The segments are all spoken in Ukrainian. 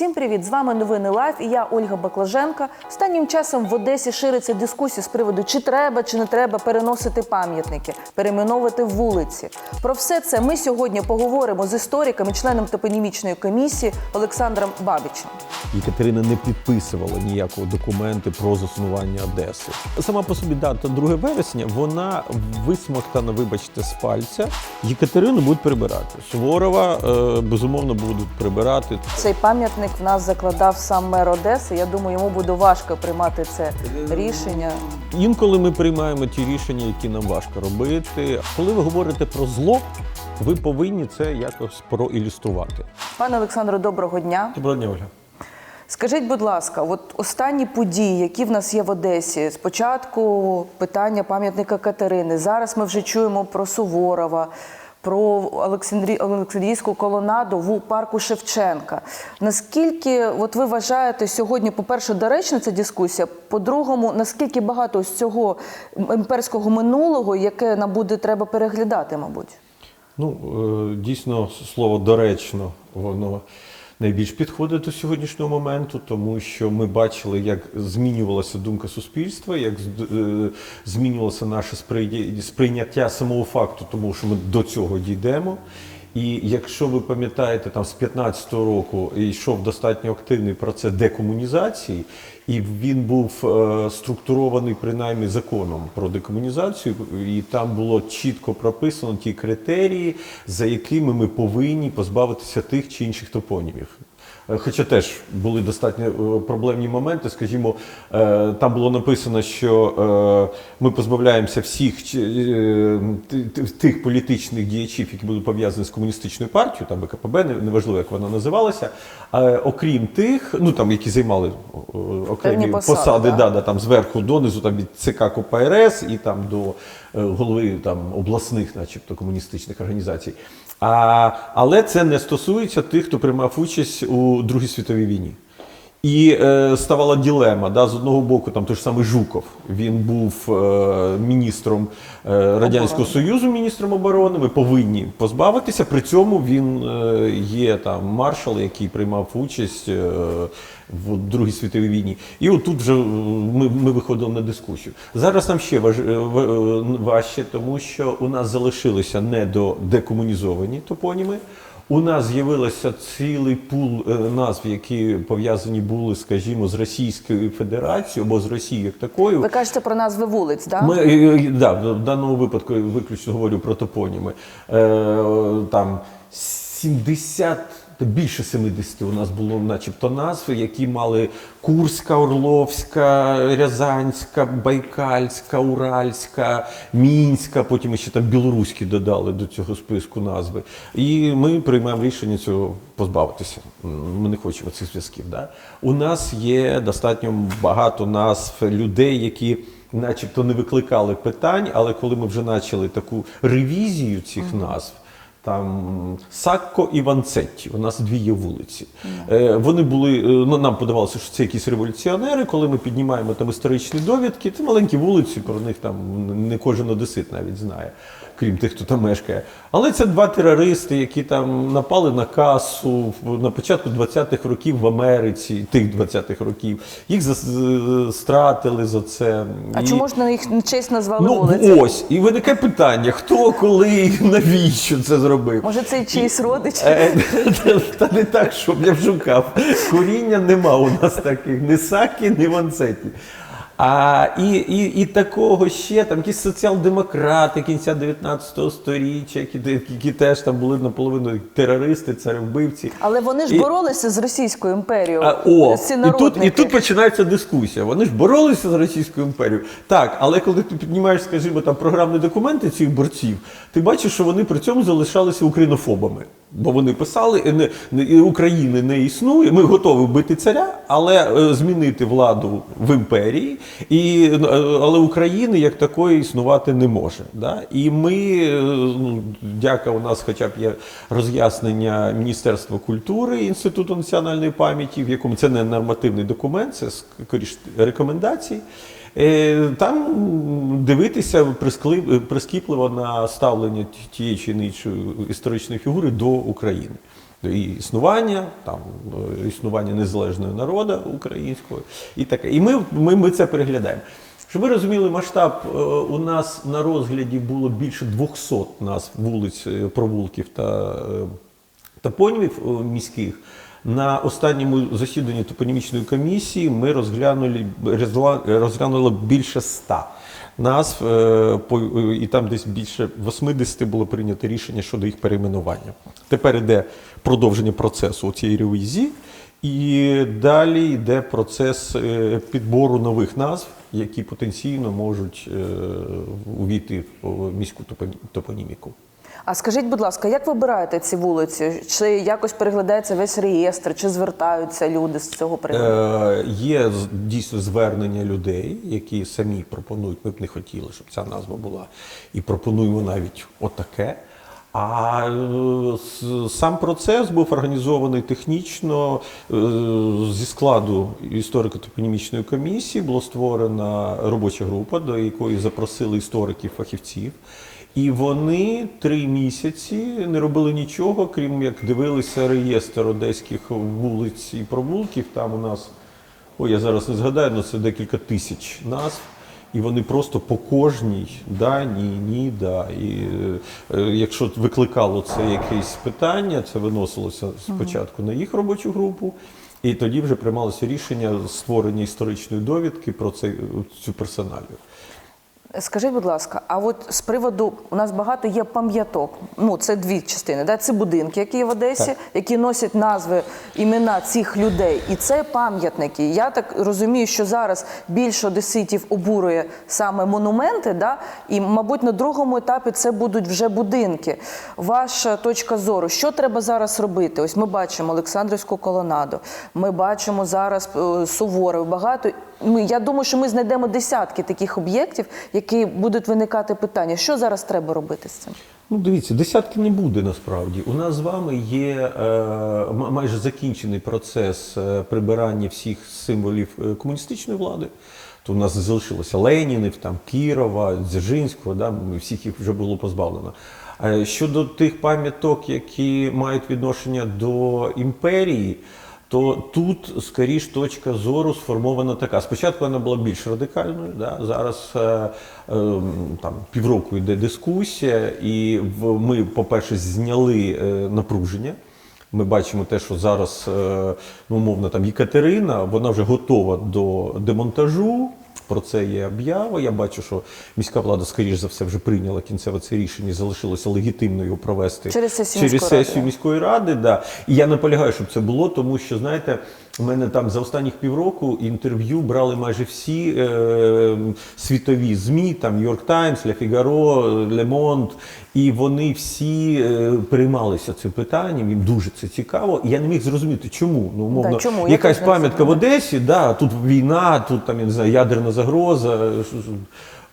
Всім привіт! З вами новини Лайф і я Ольга Баклаженка. Останнім часом в Одесі шириться дискусія з приводу, чи треба, чи не треба переносити пам'ятники, перейменовувати вулиці. Про все це ми сьогодні поговоримо з істориком і членом топонімічної комісії Олександром Бабічем. Єкатерина не підписувала ніякого документу про заснування Одеси. Сама по собі дата 2 вересня, вона висмоктана, вибачте, з пальця. Єкатерину будуть прибирати. Суворова, е, безумовно, будуть прибирати. Цей пам'ятник в нас закладав сам мер Одеси. Я думаю, йому буде важко приймати це рішення. Інколи ми приймаємо ті рішення, які нам важко робити. Коли ви говорите про зло, ви повинні це якось проілюструвати. Пане Олександре, доброго дня. Доброго дня, Ольга. Скажіть, будь ласка, от останні події, які в нас є в Одесі, спочатку питання пам'ятника Катерини. Зараз ми вже чуємо про Суворова, про Олександрі... Олександрійську колонаду в парку Шевченка. Наскільки от ви вважаєте сьогодні, по-перше, доречна ця дискусія? По-другому, наскільки багато з цього імперського минулого, яке нам буде треба переглядати, мабуть? Ну, е, дійсно, слово доречно, воно найбільш підходить до сьогоднішнього моменту, тому що ми бачили, як змінювалася думка суспільства, як е, змінювалося наше сприйня- сприйняття самого факту, тому що ми до цього дійдемо. І якщо ви пам'ятаєте, там з 15-го року йшов достатньо активний процес декомунізації, і він був е, структурований принаймні законом про декомунізацію, і там було чітко прописано ті критерії, за якими ми повинні позбавитися тих чи інших топонімів. Е, Хоча теж були достатньо е, проблемні моменти. Скажімо, е, там було написано, що ми позбавляємося всіх тих політичних діячів, які були пов'язані з комуністичною партією, там БКПБ, неважливо, як вона називалася. Окрім тих, ну там які займали окремі посади, посади, да. да, да, там зверху донизу, там від ЦК КПРС і там до голови там обласних, начебто, комуністичних організацій. А, але це не стосується тих, хто приймав участь у Другій світовій війні. І е, ставала ділема. Да, з одного боку, там той ж самий Жуков, він був е, міністром е, Радянського Союзу, міністром оборони. Ми повинні позбавитися. При цьому він е, є там маршал, який приймав участь е, в Другій світовій війні. І отут вже е, ми, ми виходили на дискусію. Зараз нам ще важ, е, е, важче, тому що у нас залишилися недодекомунізовані топоніми. У нас з'явилося цілий пул е, назв, які пов'язані були, скажімо, з Російською Федерацією або з Росією як такою. Ви кажете про назви вулиць, так? Ми е, е, да, в даному випадку я виключно говорю про топоніми. Е, там 70, та більше 70 у нас було, начебто, назв, які мали Курська, Орловська, Рязанська, Байкальська, Уральська, Мінська. Потім ще там білоруські додали до цього списку назви. І ми приймаємо рішення цього позбавитися. Ми не хочемо цих зв'язків. Да? У нас є достатньо багато назв людей, які начебто не викликали питань, але коли ми вже почали таку ревізію цих назв. Там Сакко і Ванцетті, у нас дві є вулиці. Е, вони були, е, ну, нам подавалося, що це якісь революціонери. Коли ми піднімаємо там історичні довідки, це маленькі вулиці, про них там не кожен одесит навіть знає, крім тих, хто там мешкає. Але це два терористи, які там напали на касу на початку 20-х років в Америці, тих 20-х років. Їх стратили за це. А І- чому ж на їх честь назвали Ну вулиці? ось, і виникає питання: хто, коли, навіщо це зробив? Може, це чийсь родичі? Е, Та не так, щоб я шукав. Коріння нема у нас таких, ні сакі, ні ванцеті. А і, і, і такого ще там якісь соціал-демократи кінця 19 століття, які, які теж там були наполовину терористи, царевбивці. Але вони ж І- боролися з Російською імперією. А, о, ці і тут, і тут починається дискусія. Вони ж боролися з Російською імперією. Так, але коли ти піднімаєш, скажімо, там програмні документи цих борців, ти бачиш, що вони при цьому залишалися українофобами. Бо вони писали, «Е, не, України не існує. Ми готові вбити царя, але е, змінити владу в імперії, і, е, але України як такої існувати не може. Да? І ми, е, ну, дяка, у нас хоча б є роз'яснення Міністерства культури Інституту національної пам'яті, в якому це не нормативний документ, це скоріш рекомендації. Е, Там дивитися прискіпливо на ставлення тієї чи іншої історичної фігури до України. і існування, там е, існування незалежної народу українського і таке. І ми, ми, ми це переглядаємо. Щоб ви розуміли масштаб, е, у нас на розгляді було більше 200 назв вулиць, провулків та топонімів міських. На останньому засіданні топонімічної комісії ми розглянули, розглянули більше ста назв, е, і там десь більше 80 було прийнято рішення щодо їх перейменування. Тепер йде продовження процесу цієї ревізії, і далі йде процес е, підбору нових назв, які потенційно можуть е, увійти в міську топоні- топоніміку. А скажіть, будь ласка, як вибираєте ці вулиці? Чи якось переглядається весь реєстр, чи звертаються люди з цього приводу? Е, є дійсно звернення людей, які самі пропонують. Ми б не хотіли, щоб ця назва була, і пропонуємо навіть отаке. А е, сам процес був організований технічно е, зі складу історико-топонімічної комісії. Була створена робоча група, до якої запросили істориків, фахівців. І вони три місяці не робили нічого, крім як дивилися реєстр одеських вулиць і провулків. Там у нас, ой, я зараз не згадаю, але це декілька тисяч назв. І вони просто по кожній да, ні, ні, да. І е, якщо викликало це якесь питання, це виносилося спочатку на їх робочу групу, і тоді вже приймалося рішення створення історичної довідки про цей, цю персоналію. Скажіть, будь ласка, а от з приводу у нас багато є пам'яток. Ну, це дві частини. Да? Це будинки, які є в Одесі, Так. які носять назви імена цих людей. І це пам'ятники. Я так розумію, що зараз більше одеситів обурює саме монументи, да? і, мабуть, на другому етапі це будуть вже будинки. Ваша точка зору, що треба зараз робити? Ось ми бачимо Олександрівську колонаду, ми бачимо зараз е, Суворов, багато. Ми, я думаю, що ми знайдемо десятки таких об'єктів, які будуть виникати питання. Що зараз треба робити з цим? Ну, дивіться, десятки не буде насправді. У нас з вами є е, майже закінчений процес е, прибирання всіх символів е, комуністичної влади. То у нас залишилося Ленінів, там Кірова, Дзержинського, да, всіх їх вже було позбавлено. Е, Щодо тих пам'яток, які мають відношення до імперії, то тут скоріш точка зору сформована така. Спочатку вона була більш радикальною. Да? Зараз е, е, там півроку йде дискусія, і ми, по-перше, зняли е, напруження. Ми бачимо те, що зараз, е, ну, умовно, там Єкатерина, вона вже готова до демонтажу. Про це є об'ява. Я бачу, що міська влада, скоріш за все, вже прийняла кінцеве це рішення. Залишилося легітимно його провести Через сесію через міської сесію ради. міської ради. Да. І я наполягаю, щоб це було, тому що знаєте, у мене там за останніх півроку інтерв'ю брали майже всі е, світові змі, там Нью-Йорк Таймс, Ля Фігаро, Ле Монд, і вони всі е, переймалися цим питанням. Їм дуже це цікаво. І я не міг зрозуміти, чому. Ну, умовно, Да, чому? Якась не пам'ятка в. Одесі, да, тут війна, тут там я не знаю, ядерна загроза.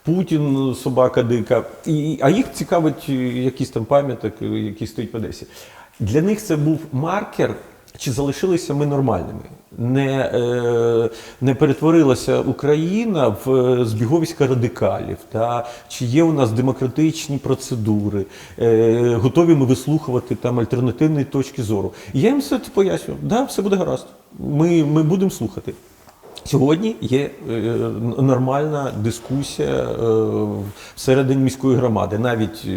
Путін, собака дика, і, а їх цікавить е, якийсь там пам'яток, е, який стоїть в Одесі. Для них це був маркер, чи залишилися ми нормальними. Не, е, не перетворилася Україна в е, збіговиська радикалів, та, чи є у нас демократичні процедури, е, готові ми вислухувати там альтернативні точки зору. І я їм все це пояснюю, да, все буде гаразд. Ми, ми будемо слухати. Сьогодні є нормальна дискусія всередині міської громади, навіть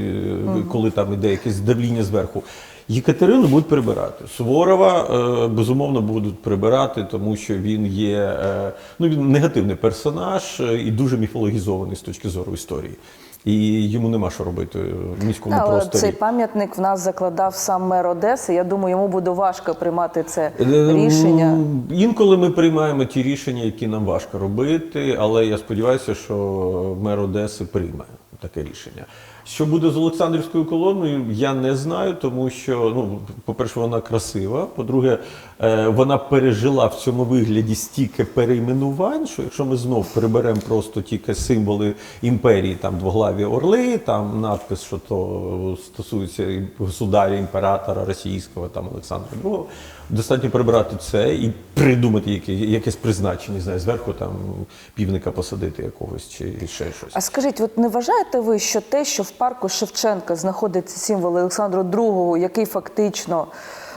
коли там іде якесь давління зверху. Єкатерину будуть прибирати. Суворова е, безумовно будуть прибирати, тому що він є е, ну, він негативний персонаж е, і дуже міфологізований з точки зору історії. І йому нема що робити в міському Але просторі. цей пам'ятник в нас закладав сам мер Одеси. Я думаю, йому буде важко приймати це рішення. Інколи ми приймаємо ті рішення, які нам важко робити, але я сподіваюся, що мер Одеси прийме таке рішення. Що буде з Олександрівською колоною, я не знаю, тому що, ну, по-перше, вона красива. По-друге, е, вона пережила в цьому вигляді стільки перейменувань, що якщо ми знов приберемо просто тільки символи імперії, там двоглаві орли, там надпис, що то стосується государя, імператора російського, там Олександра II, достатньо прибрати це і придумати яке, якесь призначення, не знаю, зверху там півника посадити якогось чи ще щось. А скажіть, от не вважаєте ви, що те, що в парку Шевченка знаходиться символ Олександра II, який фактично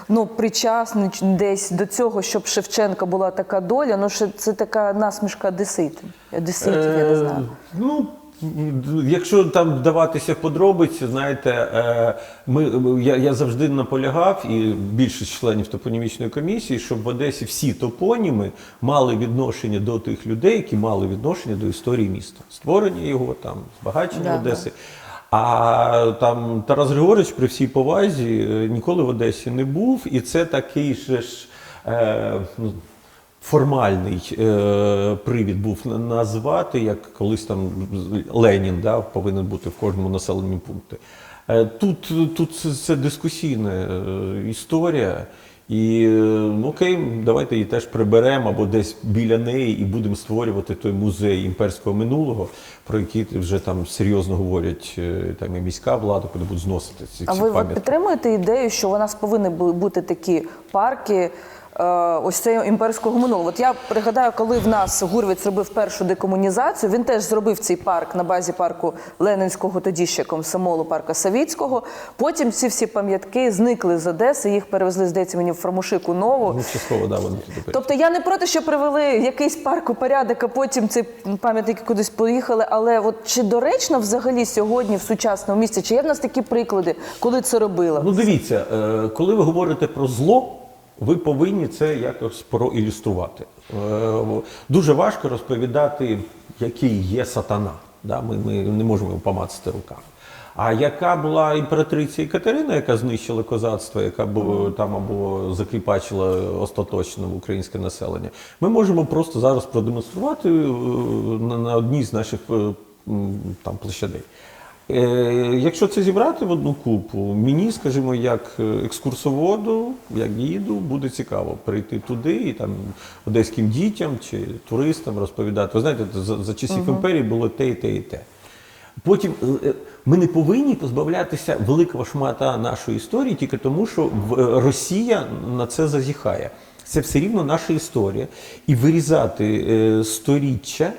ну, причасний десь до цього, щоб Шевченка була така доля. Ну, що це така насмішка одеситів. Одеситів, я не знаю. Е, Ну, якщо там вдаватися в подробиці, знаєте, е, ми, я, я завжди наполягав, і більшість членів топонімічної комісії, щоб в Одесі всі топоніми мали відношення до тих людей, які мали відношення до історії міста, створення його, там, збагачення Да, Одеси. А там Тарас Григорович при всій повазі е, ніколи в Одесі не був, і це такий же ж. Е, ну, формальний е, привід був назвати, як колись там Ленін да, повинен бути в кожному населеному пункті. Е, тут, тут це, дискусійна е, історія. І ну, окей, давайте її теж приберемо або десь біля неї і будемо створювати той музей імперського минулого, про який вже там серйозно говорять е, там і міська влада, куди будуть зносити ці, А ці ви от пам'ятки. підтримуєте ідею, що у нас повинні бути такі парки? Е, Ось цього імперського минулого. От я пригадаю, коли в нас Гурвіц робив першу декомунізацію, він теж зробив цей парк на базі парку Ленінського, тоді ще комсомолу парка Савіцького. Потім ці всі пам'ятки зникли з Одеси, їх перевезли, здається, мені в Фрамушику нову. Ну, частково, да, вони. Тобто я не проти, що привели якийсь парк у порядок, а потім ці пам'ятники кудись поїхали. Але от чи доречно взагалі сьогодні в сучасному місті? Чи є в нас такі приклади, коли це робили? Ну, дивіться, е, коли ви говорите про зло, ви повинні це якось проілюструвати. Е, Дуже важко розповідати, який є сатана. Да? Ми, ми не можемо його помацати руками. А яка була імператриця Екатерина, яка знищила козацтво, яка там або закріпачила остаточно українське населення, ми можемо просто зараз продемонструвати е, на, на одній з наших е, там площадей. Е, Якщо це зібрати в одну купу, мені, скажімо, як е, екскурсоводу, як гіду, буде цікаво прийти туди і там одеським дітям чи туристам розповідати. Ви знаєте, за, за часів імперії було те і те, і те. Потім е, ми не повинні позбавлятися великого шмата нашої історії тільки тому, що Росія на це зазіхає. Це все рівно наша історія. І вирізати сторіччя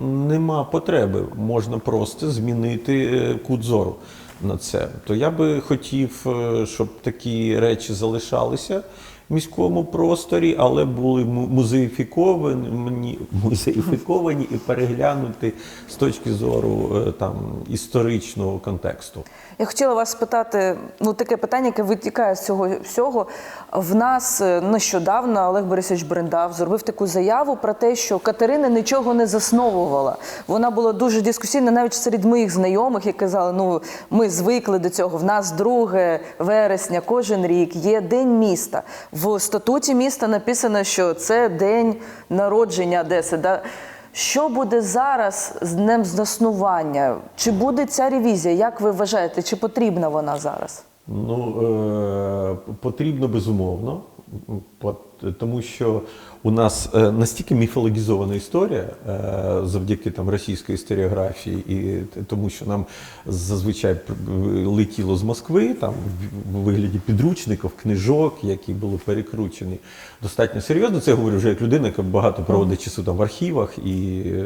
нема потреби. Можна просто змінити е, кут зору на це. То я би хотів, е, щоб такі речі залишалися міському просторі, але були му- музеїфіковані, музеїфіковані і переглянуті з точки зору е, там історичного контексту. Я хотіла вас спитати, ну таке питання, яке витікає з цього всього. В нас е, нещодавно Олег Борисович Брендав зробив таку заяву про те, що Катерина нічого не засновувала. Вона була дуже дискусійна навіть серед моїх знайомих, які казали, ну ми звикли до цього. В нас 2 вересня кожен рік є день міста. В статуті міста написано, що це день народження Одеси. Да? Що буде зараз з днем заснування? Чи буде ця ревізія? Як ви вважаєте, чи потрібна вона зараз? Ну е, потрібно безумовно, тому що у нас е, настільки міфологізована історія е, завдяки там російської історіографії, і тому, що нам зазвичай летіло з Москви там в- в вигляді підручників, книжок, які були перекручені достатньо серйозно. Це я говорю вже як людина, яка багато проводить часу там в архівах і е,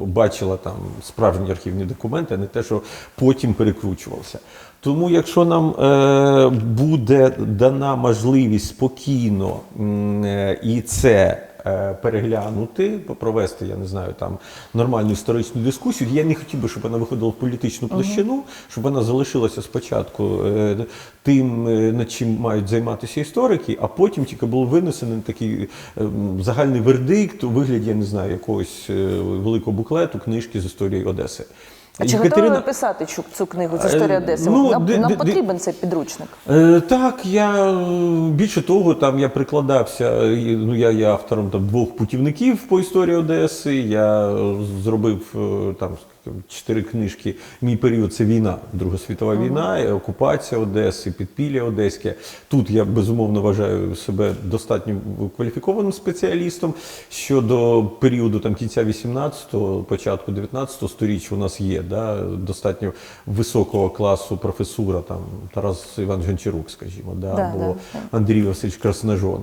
бачила там справжні архівні документи, а не те, що потім перекручувалося. Тому, якщо нам е, буде дана можливість спокійно е, і це е, переглянути, провести, я не знаю, там нормальну історичну дискусію, я не хотів би, щоб вона виходила в політичну площину, щоб вона залишилася спочатку е, тим, е, над чим мають займатися історики, а потім тільки був винесений такий е, загальний вердикт у вигляді, я не знаю, якогось е, великого буклету, книжки з історії Одеси. А чи готові ви писати цю, цю книгу з історії Е, Одеси? ну, нам де- нам де- потрібен цей підручник. Е, так, я е, більше того, там я прикладався. Ну я є автором там двох путівників по історії Одеси. Я зробив там чотири книжки. Мій період це війна, Друга світова війна, окупація Одеси, підпілля Одеське. Тут я безумовно вважаю себе достатньо кваліфікованим спеціалістом. Щодо періоду там кінця 18-го, початку 19-го сторіччя у нас є да, достатньо високого класу професура, там Тарас Іван Гончарук, скажімо, да, Да, або да, да. Андрій Васильович Красножон.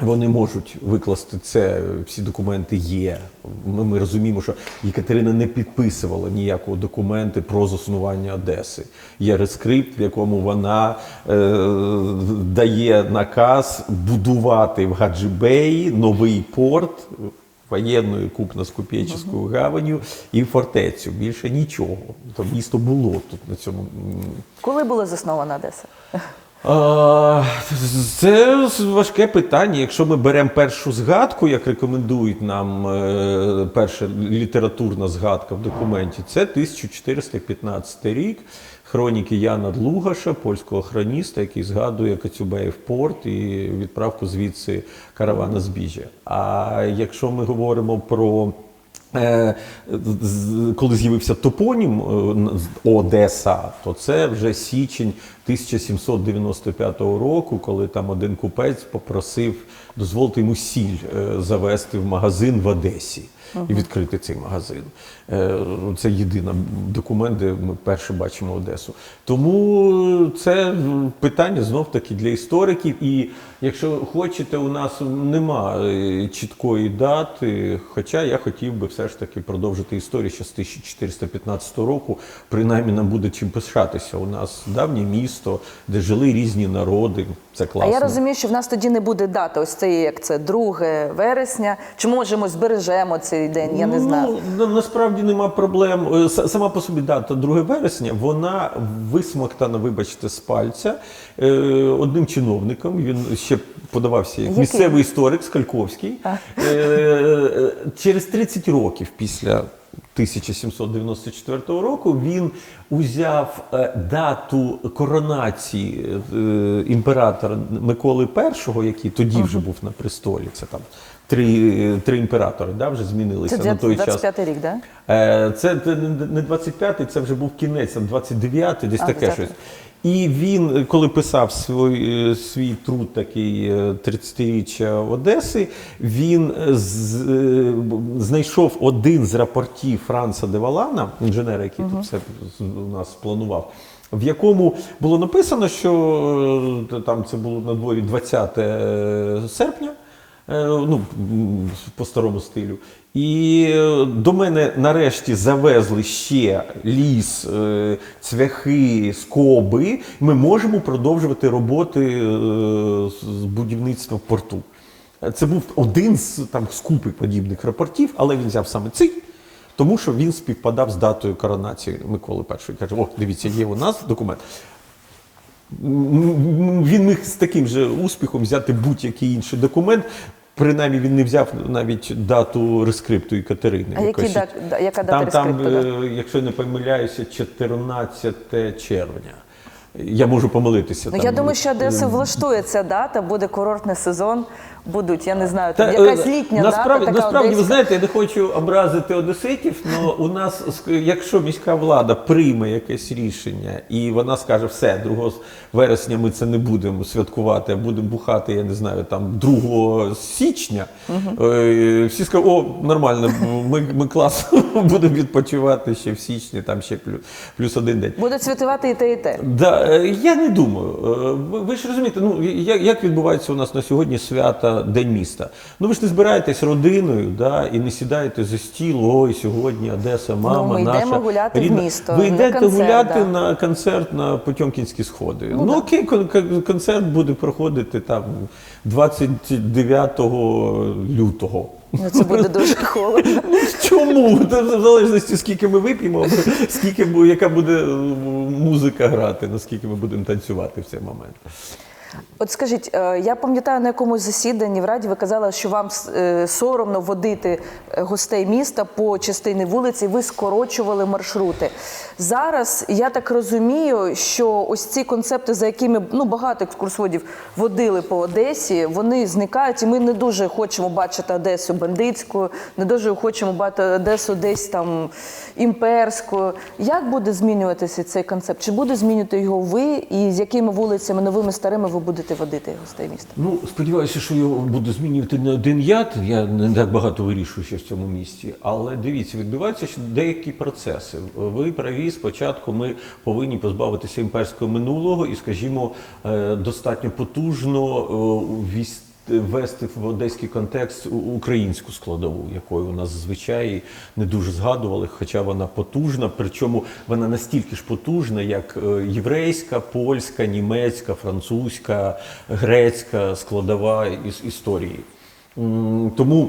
Вони можуть викласти це, всі документи є. Ми, ми розуміємо, що Єкатерина не підписувала ніякого документи про заснування Одеси. Є рескрипт, в якому вона е, дає наказ будувати в Гаджибеї новий порт воєнною купно-скупєческою гаваню і фортецю. Більше нічого. То місто було тут на цьому Коли була заснована Одеса? Це важке питання. Якщо ми беремо першу згадку, як рекомендують нам е, перша літературна згадка в документі, це 1415 рік. Хроніки Яна Длугаша, польського хроніста, який згадує Коцюбеїв порт і відправку звідси каравана збіжжя. А якщо ми говоримо про Е, Коли з'явився топонім е, Одеса, то це вже січень 1795 року, коли там один купець попросив дозволити йому сіль е, завести в магазин в Одесі і відкрити цей магазин. Е, Це єдиний документ, де ми перше бачимо Одесу. Тому це питання знов таки для істориків. І якщо хочете, у нас нема е, чіткої дати. Хоча я хотів би все ж таки продовжити історію ще з 1415 року. Принаймні нам буде чим пишатися. У нас давнє місто, де жили різні народи. Це класно. А я розумію, що в нас тоді не буде дати ось це, як це 2 вересня. Чи може ми збережемо цей день? Я не знаю. Ну, насправді нема проблем. Е, Сама по собі дата 2 вересня, вона висмоктана, вибачте, з пальця е, одним чиновником. Він ще подавався як Який? місцевий історик Скальковський. Е, Через 30 років після 1794 року він узяв е, дату коронації е, імператора Миколи І, який тоді вже був на престолі. Це там три, три імператори да, вже змінилися Це на той час. 25 рік, так? Е, Це не- не 25-й, це вже був кінець, там 29-й, десь А, таке 20-й. щось. І він, коли писав свій, е, свій труд такий е, 30-річчя Одеси, він е, з, е, знайшов один з рапортів Франца де Валана, інженера, який тут все у нас планував. В якому було написано, що е, там це було на дворі 20 серпня, Е, ну, по старому стилю. І е, до мене нарешті завезли ще ліс, е, цвяхи, скоби. Ми можемо продовжувати роботи е, з будівництва порту. Е, Це був один з там з подібних рапортів, але він взяв саме цей. Тому що він співпадав з датою коронації Миколи І. Каже: о, дивіться, є у нас документ. Він міг з таким же успіхом взяти будь-який інший документ. Принаймні він не взяв навіть дату рескрипту Катерини. А які да- да- яка дата там, там, е, якщо не помиляюся, 14 червня. Я можу помилитися. Ну, там, я думаю, що Одеса влаштує ця дата, буде курортний сезон, будуть, я не знаю, Та, там якась е, літня насправді, дата, така насправді, ви знаєте, я не хочу образити одеситів, але у нас, якщо міська влада прийме якесь рішення і вона скаже, все, 2 вересня ми це не будемо святкувати, а будемо бухати, я не знаю, там 2 січня, е, всі скажуть, о, нормально, ми, ми класно будемо відпочивати ще в січні, там ще плюс, плюс один день. Будуть святкувати і те, і те. Да, е, я не думаю. Е, Ви, ж розумієте, ну як відбувається у нас на сьогодні свята День міста? Ну ви ж не збираєтесь родиною, да, і не сідаєте за стіл. Ой, сьогодні Одеса, мама Ну, ми наша. йдемо гуляти в місто, Ви на йдете концерт, гуляти да. на концерт на Потьомкінські сходи. Ну, окей, кон- кон- концерт буде проходити там 29 лютого. Ну, це буде дуже холодно. Чому? Це в залежності, скільки ми вип'ємо, скільки яка буде музика грати, наскільки ми будемо танцювати в цей момент. От скажіть, е, я пам'ятаю на якомусь засіданні в Раді ви казали, що вам е, соромно водити е, гостей міста по частині вулиці, ви скорочували маршрути. Зараз я так розумію, що ось ці концепти, за якими ну багато екскурсоводів водили по Одесі, вони зникають, і ми не дуже хочемо бачити Одесу бандитською, не дуже хочемо бачити Одесу десь там імперською. Як буде змінюватися цей концепт? Чи буде змінювати його ви, і з якими вулицями новими старими ви будете водити гостей міста? Ну, сподіваюся, що його буду змінювати не один я. Я не так багато вирішую ще в цьому місті. Але дивіться, відбуваються деякі процеси. Ви праві, спочатку ми повинні позбавитися імперського минулого і, скажімо, е, достатньо потужно е, ввести в одеський контекст українську складову, якою у нас зазвичай не дуже згадували, хоча вона потужна, причому вона настільки ж потужна, як е, єврейська, польська, німецька, французька, грецька складова іс- історії. Тому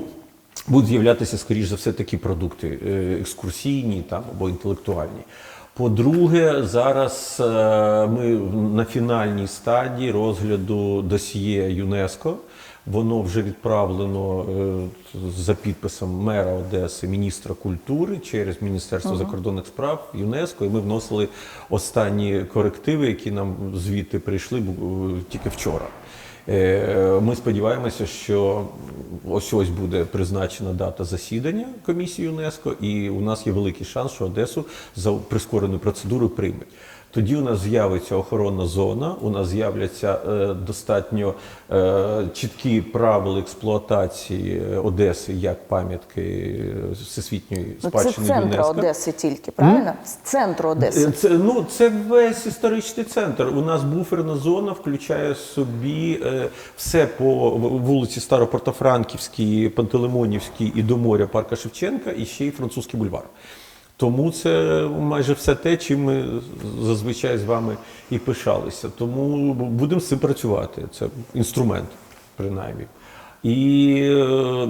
будуть з'являтися, скоріш за все, такі продукти е, екскурсійні там, або інтелектуальні. По-друге, зараз е, ми на фінальній стадії розгляду досьє ЮНЕСКО. Воно вже відправлено е, за підписом мера Одеси, міністра культури через Міністерство закордонних справ ЮНЕСКО. І ми вносили останні корективи, які нам звідти прийшли тільки вчора. Е, Ми сподіваємося, що ось ось буде призначена дата засідання комісії ЮНЕСКО, і у нас є великий шанс, що Одесу за прискореною процедуру приймуть. Тоді у нас з'явиться охоронна зона, у нас з'являться е, достатньо е, чіткі правила експлуатації Одеси як пам'ятки е, всесвітньої Ну, це спадщини центр ЮНЕСКо. Одеси тільки, правильно? З центру Одеси. Е, Це, ну, це весь історичний центр. У нас буферна зона включає собі е, все по вулиці Старопортофранківській, Пантелеймонівській і до моря Парка Шевченка, і ще й французький бульвар. Тому це майже все те, чим ми зазвичай з вами і пишалися. Тому будемо з цим працювати. Це інструмент, принаймні. І е,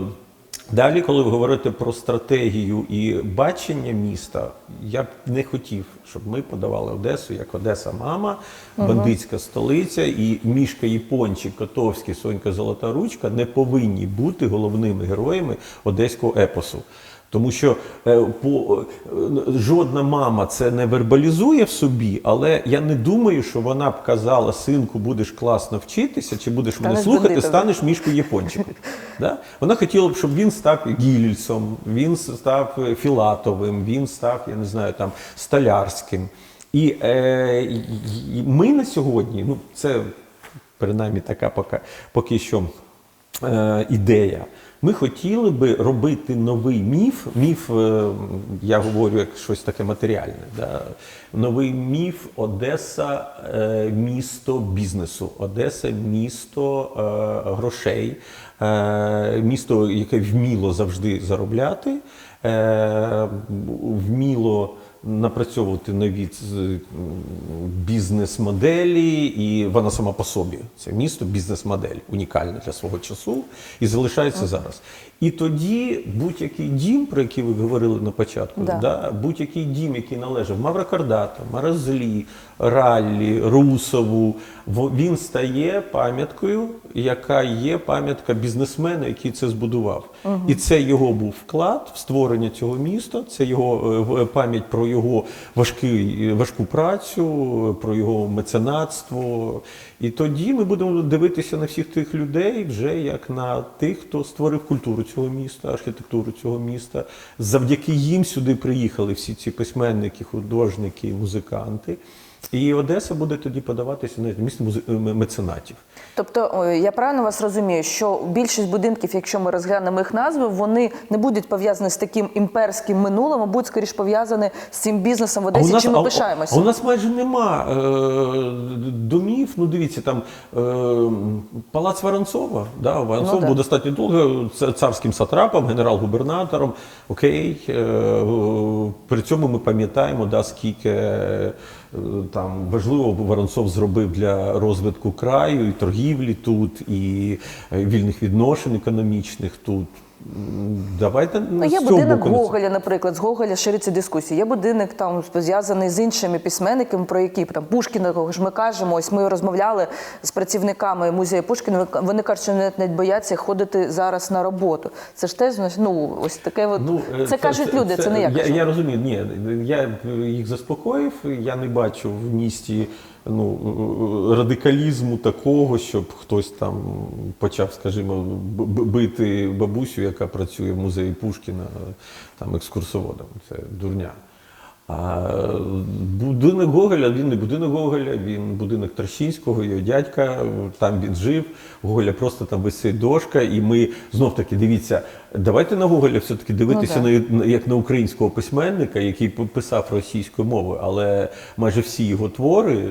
далі, коли ви говорите про стратегію і бачення міста, я б не хотів, щоб ми подавали Одесу як Одеса мама, бандитська столиця, і Мішка Япончик, Котовський, Сонька Золота Ручка не повинні бути головними героями одеського епосу. Тому що е, по, е, жодна мама це не вербалізує в собі, але я не думаю, що вона б казала, синку, будеш класно вчитися, чи будеш мене слухати, станеш мішкою япончиком. Да? Вона хотіла б, щоб він став Гілільцем, він став е, Філатовим, він став, я не знаю, там Столярським. І е, ми на сьогодні, ну це принаймні така поки, поки що ідея. Ми хотіли би робити новий міф. Міф, е, я говорю як щось таке матеріальне. Да? Новий міф Одеса е, місто бізнесу, Одеса місто е, грошей, е, місто, яке вміло завжди заробляти, е, вміло напрацьовувати нові бізнес-моделі, і вона сама по собі. Це місто бізнес-модель, унікальна для свого часу і залишається зараз. І тоді будь-який дім, про який ви говорили на початку, Да. да, будь-який дім, який належав Маврокардату, Маразлі, Раллі, Русову, він стає пам'яткою, яка є пам'ятка бізнесмена, який це збудував. І це його був вклад в створення цього міста, це його е, пам'ять про його важкий, важку працю, про його меценатство. І тоді ми будемо дивитися на всіх тих людей вже як на тих, хто створив культуру цього міста, архітектуру цього міста. Завдяки їм сюди приїхали всі ці письменники, художники, музиканти. І Одеса буде тоді подаватися на місто е, меценатів. Тобто, я правильно вас розумію, що більшість будинків, якщо ми розглянемо їх назви, вони не будуть пов'язані з таким імперським минулим, а будуть скоріш пов'язані з цим бізнесом в Одесі, чим ми пишаємося. А у нас майже нема е, домів. Ну дивіться, там е, палац Воронцова. Да, Воронцов Ну, був достатньо довго царським сатрапом, генерал-губернатором. Окей, е, при цьому ми пам'ятаємо, да, скільки там важливо Воронцов зробив для розвитку краю і торгівлі тут, і е, вільних відношень економічних тут. Давайте Ну, є будинок боку. Гоголя, наприклад, з Гоголя шириться дискусія. Є будинок там пов'язаний з іншими письменниками, про які там Пушкіна, кого ж ми кажемо. Ось ми розмовляли з працівниками музею Пушкіна. Вони кажуть, що навіть не бояться ходити зараз на роботу. Це ж теж ну ось таке. От Ну, е, це, кажуть люди. Це, не я я, я розумію. Ні, я їх заспокоїв. Я не бачу в місті ну, радикалізму такого, щоб хтось там почав, скажімо, бити бабусю, яка працює в музеї Пушкіна, там екскурсоводом. Це дурня. А будинок Гоголя, він не будинок Гоголя, він будинок Трощинського, його дядька, там він жив. Гоголя просто там висить дошка, і ми знов таки дивіться, давайте на Гоголя все-таки дивитися Ну, на, як на українського письменника, який писав російською мовою, але майже всі його твори е,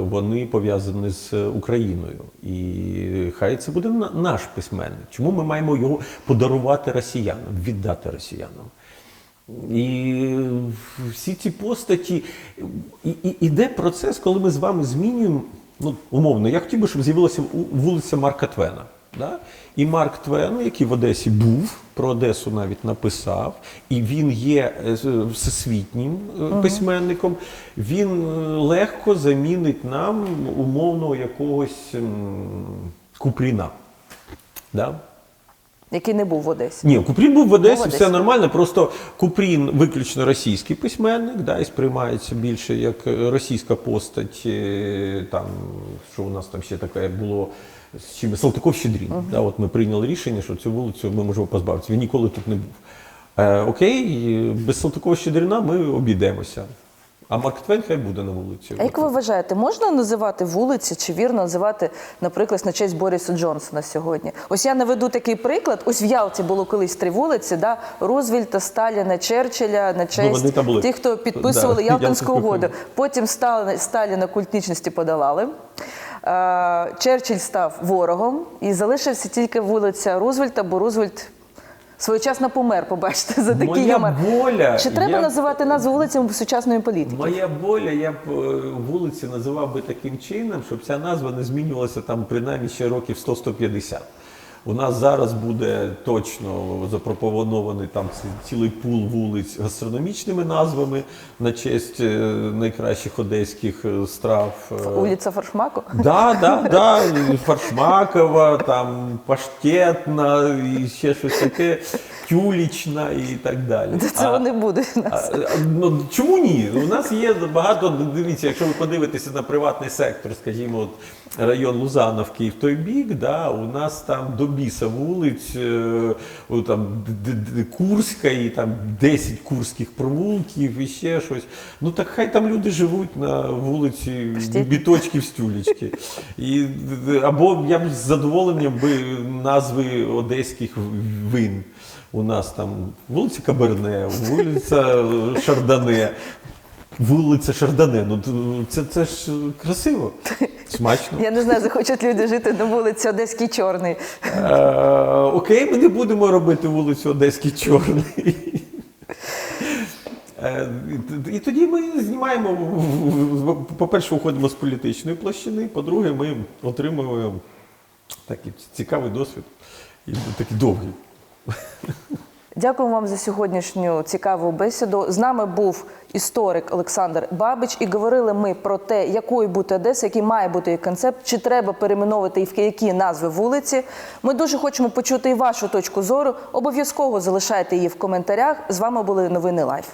вони пов'язані з Україною. І хай це буде на- наш письменник. Чому ми маємо його подарувати росіянам, віддати росіянам? І всі ці постаті, і, і, іде процес, коли ми з вами змінюємо. Ну, умовно, я хотів би, щоб з'явилася вулиця Марка Твена. Да? І Марк Твен, який в Одесі був, про Одесу навіть написав, і він є е, всесвітнім е, письменником, він е, легко замінить нам умовно якогось м, Купріна. Да? Який не був в Одесі. Ні, Купрін був в Одесі, Був в все нормально. Просто Купрін виключно російський письменник, да, і сприймається більше як російська постать. е, Там, що у нас там ще таке було з чим Салтиков Щедрін. Да, от ми прийняли рішення, що цю вулицю ми можемо позбавитися. Він ніколи тут не був. Е, окей, без Салтикова Щедріна ми обійдемося. А Марк Твен хай буде на вулиці. А як ви вважаєте, можна називати вулиці чи вірно називати, наприклад, на честь Боріса Джонсона сьогодні? Ось я наведу такий приклад. Ось в Ялті було колись три вулиці: да? Рузвельта, Сталіна, Черчилля на честь Ну, тих, хто підписували Да, Ялтинську угоду. Потім Сталіна, Сталіна культичності подолали. Черчилль став ворогом і залишився тільки вулиця Рузвельта, бо Рузвельт своєчасно помер, побачите, за такі Моя воля, Чи треба я- називати назву вулицями сучасної політики? Моя боля, я б е, вулиці називав би таким чином, щоб ця назва не змінювалася там принаймні ще років 100-150. У нас зараз буде точно запропонований там цілий пул вулиць гастрономічними назвами на честь е, найкращих одеських е, страв. е, Вулиця Форшмаку? Да, да, да, Фаршмакова, там паштетна, і ще щось таке, тюлічна і так далі. Цього А- не буде в нас. а, ну, чому ні? У нас є багато. Дивіться, якщо ви подивитеся на приватний сектор, скажімо, от район Лузановки в той бік, да, у нас там до біса вулиць, е, там Курська і там 10 курських провулків і ще щось. Ну так хай там люди живуть на вулиці біточків стюлечки. І, або я б з задоволенням би назви одеських вин. У нас там вулиця Каберне, вулиця Шардане, вулиця Шардане. Ну це, це ж красиво, смачно. Я не знаю, захочуть люди жити на вулиці Одеський Чорний. Е, окей, ми не будемо робити вулицю Одеський Чорний. Е, і- тоді ми знімаємо, по-перше, виходимо з політичної площини, по-друге, ми отримуємо такий цікавий досвід і такий довгий. Дякую вам за сьогоднішню цікаву бесіду. З нами був історик Олександр Бабич, і говорили ми про те, якою бути Одеса, який має бути її концепт, чи треба перейменовувати і в які назви вулиці. Ми дуже хочемо почути і вашу точку зору. Обов'язково залишайте її в коментарях. З вами були новини Лайф.